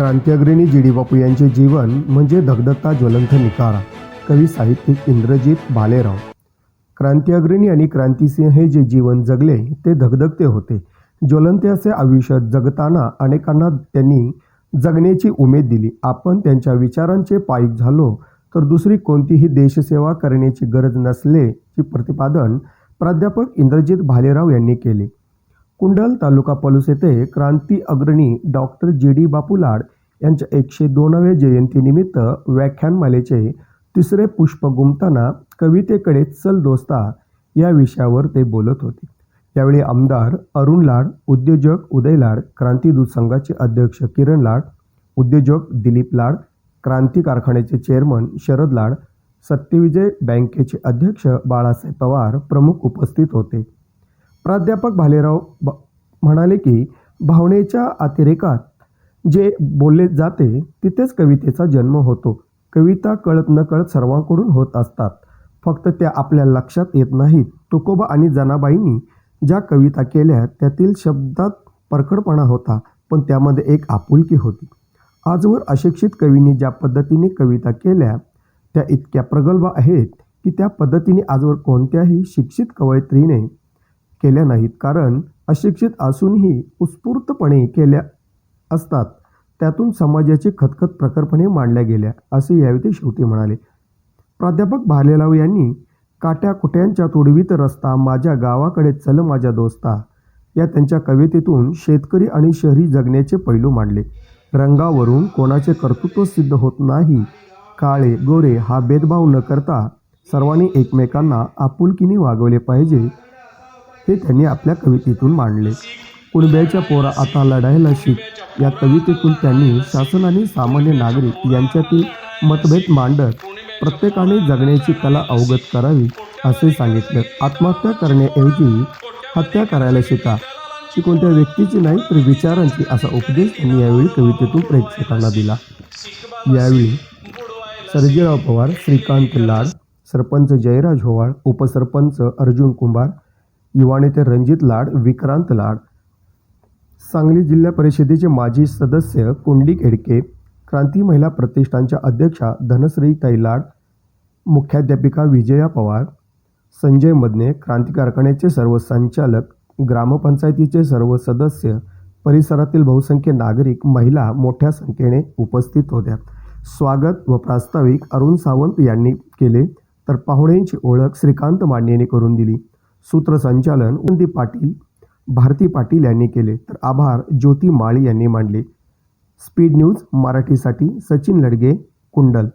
क्रांतिअग्रणी G D बापू यांचे जीवन म्हणजे धगधगता ज्वलंत निकारा. कवी साहित्यिक इंद्रजित भालेराव. क्रांतिअग्रणी आणि क्रांतिसिंह हे जे जीवन जगले ते धगधगते होते. ज्वलंते असे आयुष्य जगताना अनेकांना त्यांनी जगण्याची उमेद दिली. आपण त्यांच्या विचारांचे पायिक झालो तर दुसरी कोणतीही देशसेवा करण्याची गरज नसल्याचे प्रतिपादन प्राध्यापक इंद्रजित भालेराव यांनी केले. कुंडल तालुका पलूस येथे क्रांती अग्रणी डॉक्टर जी डी बापू लाड यांच्या एकशे दोनाव्या जयंतीनिमित्त व्याख्यानमालेचे तिसरे पुष्प गुंपताना कवितेकडे चल दोस्ता या विषयावर ते बोलत होते. यावेळी आमदार अरुण लाड उद्योजक उदय लाड क्रांती संघाचे अध्यक्ष किरण लाड उद्योजक दिलीप लाड क्रांती कारखान्याचे चेअरमन शरद लाड सत्यविजय बँकेचे अध्यक्ष बाळासाहेब पवार प्रमुख उपस्थित होते. प्राध्यापक भालेराव ब म्हणाले की भावनेच्या अतिरेकात जे बोलले जाते तिथेच कवितेचा जन्म होतो. कविता कळत नकळत सर्वांकडून होत असतात. फक्त त्या आपल्या लक्षात येत नाहीत. तुकोबा आणि जनाबाईंनी ज्या कविता केल्या त्यातील शब्दात परखडपणा होता पण त्यामध्ये एक आपुलकी होती. आजवर अशिक्षित कवींनी ज्या पद्धतीने कविता केल्या त्या इतक्या प्रगल्भ आहेत की त्या पद्धतीने आजवर कोणत्याही शिक्षित कवयित्रीने केल्या नाहीत. कारण अशिक्षित असूनही उत्स्फूर्तपणे केल्या असतात. त्यातून समाजाची खतखत प्रखरपणे मांडल्या गेल्या असे यावेळी ते शेवटी म्हणाले. प्राध्यापक भालेराव यांनी काट्या कुट्यांच्या तोडवीत रस्ता माझ्या गावाकडे चल माझ्या दोस्ता या त्यांच्या कवितेतून शेतकरी आणि शहरी जगण्याचे पैलू मांडले. रंगावरून कोणाचे कर्तृत्व सिद्ध होत नाही काळे गोरे हा भेदभाव न करता सर्वांनी एकमेकांना आपुलकीने वागवले पाहिजे हे त्यांनी आपल्या कवितेतून मांडले. कुणब्याच्या पोरा आता लढायला शिक. या कवितेतून त्यांनी शासन आणि सामान्य नागरिक यांच्यातील मतभेद मांडत प्रत्येकाने जगण्याची कला अवगत करावी असे सांगितले. आत्महत्या करण्याऐवजी हत्या करायला शिका. ती कोणत्या व्यक्तीची नाही तर विचारांची असा उपदेश त्यांनी यावेळी कवितेतून प्रेक्षकांना दिला. यावेळी सर्जेराव पवार श्रीकांत लाड सरपंच जयराज होवाळ उपसरपंच अर्जुन कुंभार युवा नेते रणजित लाड विक्रांत लाड सांगली जिल्हा परिषदेचे माजी सदस्य कुंडली खेडके क्रांती महिला प्रतिष्ठानच्या अध्यक्षा धनश्रीताई लाड मुख्याध्यापिका विजया पवार संजय मदने क्रांती कारखान्याचे सर्व संचालक ग्रामपंचायतीचे सर्व सदस्य परिसरातील बहुसंख्य नागरिक महिला मोठ्या संख्येने उपस्थित होत्या. स्वागत व प्रास्ताविक अरुण सावंत यांनी केले तर पाहुण्यांची ओळख श्रीकांत मांडेने करून दिली. सूत्रसंचालन उंदी पाटील भारती पाटील यांनी केले. तर आभार ज्योती माळी यांनी मांडले. स्पीड न्यूज मराठीसाठी सचिन लडगे कुंडल.